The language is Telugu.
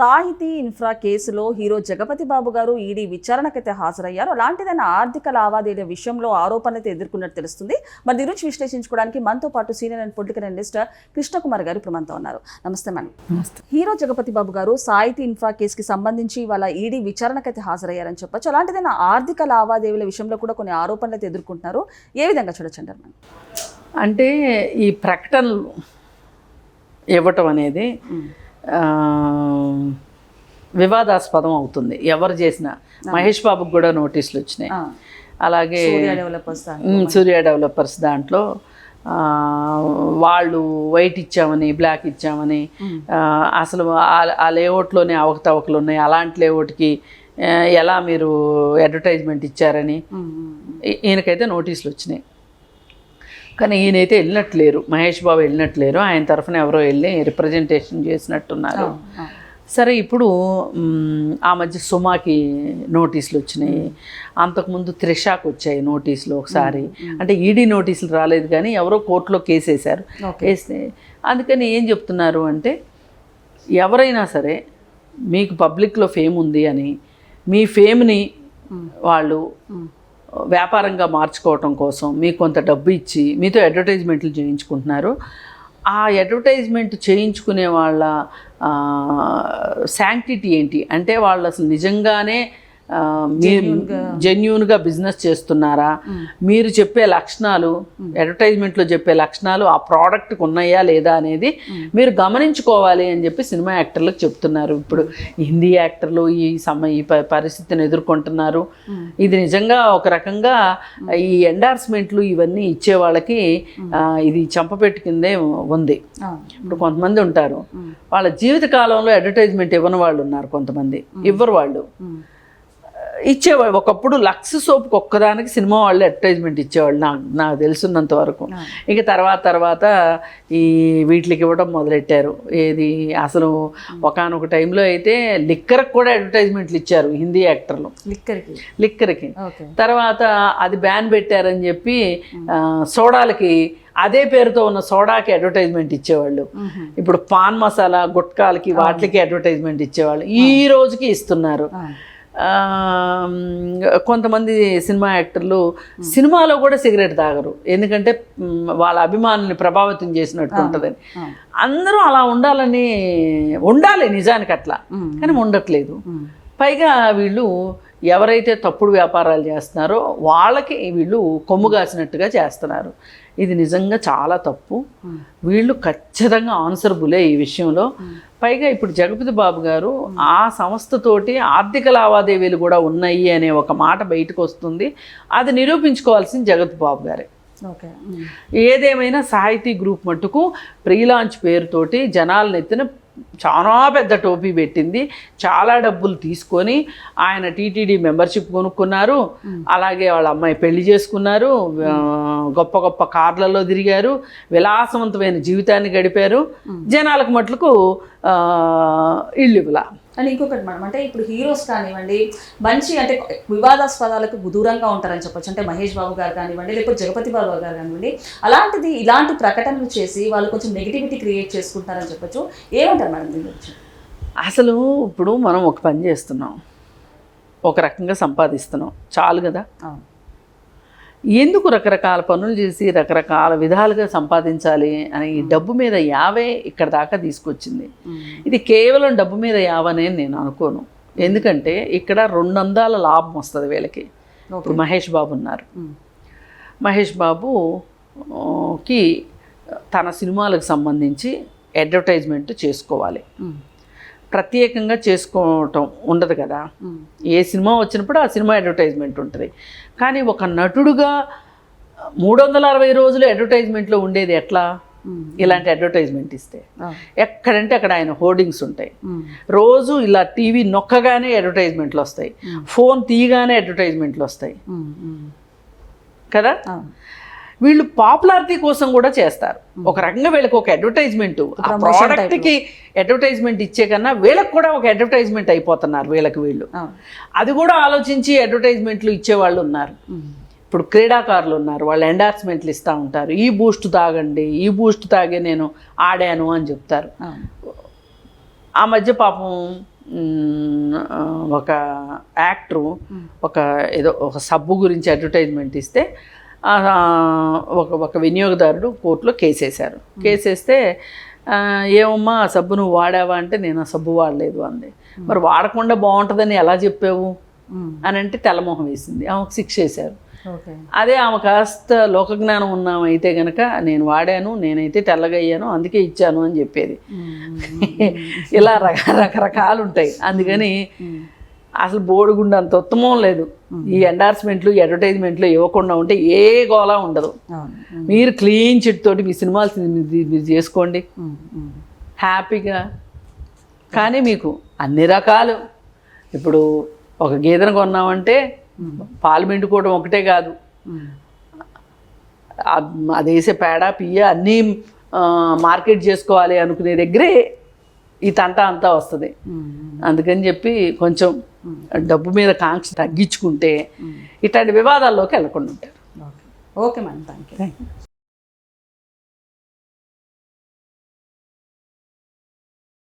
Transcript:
సాహితీ ఇన్ఫ్రా కేసులో హీరో జగపతి బాబు గారు ఈడీ విచారణకైతే హాజరయ్యారు. అలాంటిదైన ఆర్థిక లావాదేవీల విషయంలో ఆరోపణలు ఎదుర్కొన్నట్టు తెలుస్తుంది. మరి దీని గురించి విశ్లేషించుకోవడానికి మనతో పాటు senior and political analyst Krishnakumar గారు ఇప్పుడు మనతో ఉన్నారు. నమస్తే మేడం. హీరో జగపతి బాబు గారు సాహితీ ఇన్ఫ్రా కేసుకి సంబంధించి వాళ్ళ ఈడీ విచారణకైతే హాజరయ్యారని చెప్పొచ్చు. అలాంటిదైన ఆర్థిక లావాదేవీల విషయంలో కూడా కొన్ని ఆరోపణలు అయితే ఎదుర్కొంటున్నారు. ఏ విధంగా చూడొచ్చు అంటారు మేడం? అంటే ఈ ప్రకటనలు ఇవ్వటం అనేది వివాదాస్పదం అవుతుంది. ఎవరు చేసినా. మహేష్ బాబుకి కూడా నోటీసులు వచ్చినాయి. అలాగే సూర్య డెవలపర్స్ దాంట్లో. వాళ్ళు వైట్ ఇచ్చామని బ్లాక్ ఇచ్చామని అసలు ఆ- లేఅవుట్లోనే అవకతవకలు ఉన్నాయి. అలాంటి లేఅవుట్కి ఎలా మీరు అడ్వర్టైజ్మెంట్ ఇచ్చారని ఈయనకైతే నోటీసులు వచ్చినాయి. కానీ ఈయనైతే వెళ్ళినట్లేరు. మహేష్ బాబు వెళ్ళినట్లేరు. ఆయన తరఫున ఎవరో వెళ్ళి రిప్రజెంటేషన్ చేసినట్టున్నారు. సరే ఇప్పుడు ఆ మధ్య సుమాకి నోటీసులు వచ్చినాయి. అంతకుముందు త్రిషాకు వచ్చాయి నోటీసులు ఒకసారి. అంటే ఈడీ నోటీసులు రాలేదు కానీ ఎవరో కోర్టులో కేసు వేశారు. వేస్తే అందుకని ఏం చెప్తున్నారు అంటే ఎవరైనా సరే మీకు పబ్లిక్లో ఫేమ్ ఉంది అని మీ ఫేమ్ని వాళ్ళు వ్యాపారంగా మార్చుకోవటం కోసం మీకు కొంత డబ్బు ఇచ్చి మీతో అడ్వర్టైజ్మెంట్లు చేయించుకుంటున్నారు. ఆ అడ్వర్టైజ్మెంట్ చేయించుకునే వాళ్ళ శాంక్టిటీ ఏంటి? అంటే వాళ్ళు అసలు నిజంగానే జెన్యున్గా బిజినెస్ చేస్తున్నారా? మీరు చెప్పే లక్షణాలు అడ్వర్టైజ్మెంట్లో చెప్పే లక్షణాలు ఆ ప్రోడక్ట్కి ఉన్నాయా లేదా అనేది మీరు గమనించుకోవాలి అని చెప్పి సినిమా యాక్టర్లకు చెప్తున్నారు. ఇప్పుడు హిందీ యాక్టర్లు ఈ సమ ఈ పరిస్థితిని ఎదుర్కొంటున్నారు. ఇది నిజంగా ఒక రకంగా ఈ ఎండార్స్మెంట్లు ఇవన్నీ ఇచ్చే వాళ్ళకి ఇది చంపపెట్టు కిందే ఉంది ఇప్పుడు కొంతమంది ఉంటారు. వాళ్ళ జీవిత కాలంలో అడ్వర్టైజ్మెంట్ ఇవ్వని వాళ్ళు ఉన్నారు కొంతమంది. ఇవ్వరు వాళ్ళు. ఇచ్చేవాళ్ళు. ఒకప్పుడు లక్స్ సోప్కి ఒక్కదానికి సినిమా వాళ్ళు అడ్వర్టైజ్మెంట్ ఇచ్చేవాళ్ళు నాకు నాకు తెలుసున్నంత వరకు. ఇక తర్వాత తర్వాత ఈ వీటికి ఇవ్వడం మొదలెట్టారు. ఏది అసలు ఒకనొక టైంలో అయితే లిక్కర్కి కూడా అడ్వర్టైజ్మెంట్లు ఇచ్చారు హిందీ యాక్టర్లు. లిక్కర్కి? లిక్కర్కి. తర్వాత అది బ్యాన్ పెట్టారని చెప్పి సోడాలకి అదే పేరుతో ఉన్న సోడాకి అడ్వర్టైజ్మెంట్ ఇచ్చేవాళ్ళు. ఇప్పుడు పాన్ మసాలా గుట్కాలకి వాటికి అడ్వర్టైజ్మెంట్ ఇచ్చేవాళ్ళు. ఈ రోజుకి ఇస్తున్నారు. కొంతమంది సినిమా యాక్టర్లు సినిమాలో కూడా సిగరెట్ తాగరు ఎందుకంటే వాళ్ళ అభిమానుల్ని ప్రభావితం చేసినట్టు ఉంటుందని. అందరూ అలా ఉండాలని ఉండాలి నిజానికి అట్లా. కానీ ఉండట్లేదు. పైగా వీళ్ళు ఎవరైతే తప్పుడు వ్యాపారాలు చేస్తున్నారో వాళ్ళకి వీళ్ళు కొమ్ము కాసినట్టుగా చేస్తున్నారు. ఇది నిజంగా చాలా తప్పు. వీళ్ళు ఖచ్చితంగా ఆన్సరబులే ఈ విషయంలో. పైగా ఇప్పుడు జగపతి బాబు గారు ఆ సంస్థతోటి ఆర్థిక లావాదేవీలు కూడా ఉన్నాయి అనే ఒక మాట బయటకు వస్తుంది. అది నిరూపించుకోవాల్సింది జగపతి బాబు గారే. ఏదేమైనా సాహితీ గ్రూప్ మట్టుకు ప్రీలాంచ్ పేరుతోటి జనాలను ఎత్తిన చాలా పెద్ద టోపీ పెట్టింది. చాలా డబ్బులు తీసుకొని ఆయన టీటీడీ మెంబర్షిప్ కొనుక్కున్నారు. అలాగే వాళ్ళ అమ్మాయి పెళ్ళి చేసుకున్నారు. గొప్ప గొప్ప కార్లలో తిరిగారు. విలాసవంతమైన జీవితాన్ని గడిపారు. జనాలకు మట్లకు ఆ, ఇల్లు ఇవ్వలా. అండ్ ఇంకొకటి మేడం అంటే ఇప్పుడు హీరోస్ కానివ్వండి మంచి అంటే వివాదాస్పదాలకు దూరంగా ఉంటారని చెప్పొచ్చు. అంటే మహేష్ బాబు గారు కానివ్వండి లేకపోతే జగపతి బాబు గారు కానివ్వండి అలాంటిది ఇలాంటి ప్రకటనలు చేసి వాళ్ళు కొంచెం నెగిటివిటీ క్రియేట్ చేసుకుంటారని చెప్పొచ్చు. ఏమంటారు మేడం దీని గురించి? అసలు ఇప్పుడు మనం ఒక పని చేస్తున్నాం. ఒక రకంగా సంపాదిస్తున్నాం. చాలు కదా? అవును. ఎందుకు రకరకాల పనులు చేసి రకరకాల విధాలుగా సంపాదించాలి అని ఈ డబ్బు మీద యావే ఇక్కడ దాకా తీసుకొచ్చింది. ఇది కేవలం డబ్బు మీద యావనే నేను అనుకోను. ఎందుకంటే ఇక్కడ రెండు అందాల లాభం వస్తుంది వీళ్ళకి. ఇప్పుడు మహేష్ బాబు ఉన్నారు. మహేష్ బాబు ఆ, కి తన సినిమాలకు సంబంధించి అడ్వర్టైజ్మెంట్ చేసుకోవాలి. ప్రత్యేకంగా చేసుకోవటం ఉండదు కదా. ఏ సినిమా వచ్చినప్పుడు ఆ సినిమా అడ్వర్టైజ్మెంట్ ఉంటుంది కానీ ఒక నటుడుగా మూడు వందల అరవై రోజులు అడ్వర్టైజ్మెంట్లో ఉండేది ఎట్లా. ఇలాంటి అడ్వర్టైజ్మెంట్ ఇస్తే. ఎక్కడంటే అక్కడ ఆయన హోర్డింగ్స్ ఉంటాయి. రోజు ఇలా టీవీ నొక్కగానే అడ్వర్టైజ్మెంట్లు వస్తాయి ఫోన్ తీయగానే అడ్వర్టైజ్మెంట్లు వస్తాయి. కదా. వీళ్ళు పాపులారిటీ కోసం కూడా చేస్తారు. ఒక రకంగా వీళ్ళకి ఒక అడ్వర్టైజ్మెంట్ ఆ ప్రోడక్ట్కి అడ్వర్టైజ్మెంట్ ఇచ్చే కన్నా వీళ్ళకి కూడా ఒక అడ్వర్టైజ్మెంట్ అయిపోతున్నారు వీళ్ళకి వీళ్ళు. అది కూడా ఆలోచించి అడ్వర్టైజ్మెంట్లు ఇచ్చేవాళ్ళు ఉన్నారు. ఇప్పుడు క్రీడాకారులు ఉన్నారు వాళ్ళు ఎండార్స్మెంట్లు ఇస్తూ ఉంటారు. ఈ బూస్ట్ తాగండి ఈ బూస్ట్ తాగే నేను ఆడాను అని చెప్తారు. ఆ మధ్య పాపం ఒక యాక్టరు ఒక ఏదో ఒక సబ్బు గురించి అడ్వర్టైజ్మెంట్ ఇస్తే ఒక ఒక వినియోగదారుడు కోర్టులో కేసు వేశారు కేసు వేస్తే ఆ, ఏమమ్మా ఆ సబ్బు నువ్వు వాడావా? అంటే నేను ఆ సబ్బు వాడలేదు అంది. మరి వాడకుండా బాగుంటుందని ఎలా చెప్పావు? అని అంటే తెల్లమొహం వేసింది. ఆమెకు శిక్ష వేశారు. అదే ఆమె కాస్త లోకజ్ఞానం ఉన్నాం అయితే గనక నేను వాడాను నేనైతే తెల్లగా అయ్యాను అందుకే ఇచ్చాను అని చెప్పేది. ఇలా రక రకరకాలు ఉంటాయి. అందుకని అసలు బోడిగుండ అంత ఉత్తమం లేదు. ఈ ఎండార్స్మెంట్లు అడ్వర్టైజ్మెంట్లు ఇవ్వకుండా ఉంటే ఏ గోలా ఉండదు. మీరు క్లీన్ చిట్ తోటి మీ సినిమాలు మీరు- చేసుకోండి. హ్యాపీగా. కానీ మీకు అన్ని రకాలు. ఇప్పుడు ఒక గేదెను కొన్నామంటే పాలు పిండుకోవడం ఒకటే కాదు. అది వేసే పేడ పియ్య అన్నీ మార్కెట్ చేసుకోవాలి అనుకునే దగ్గరే ఈ తంట అంతా వస్తుంది. అందుకని చెప్పి కొంచెం డబ్బు మీద కాంక్ష తగ్గించుకుంటే ఇట్లాంటి వివాదాల్లోకి వెళ్ళకుండా ఉంటారు. ఓకే. మేడం. Thank you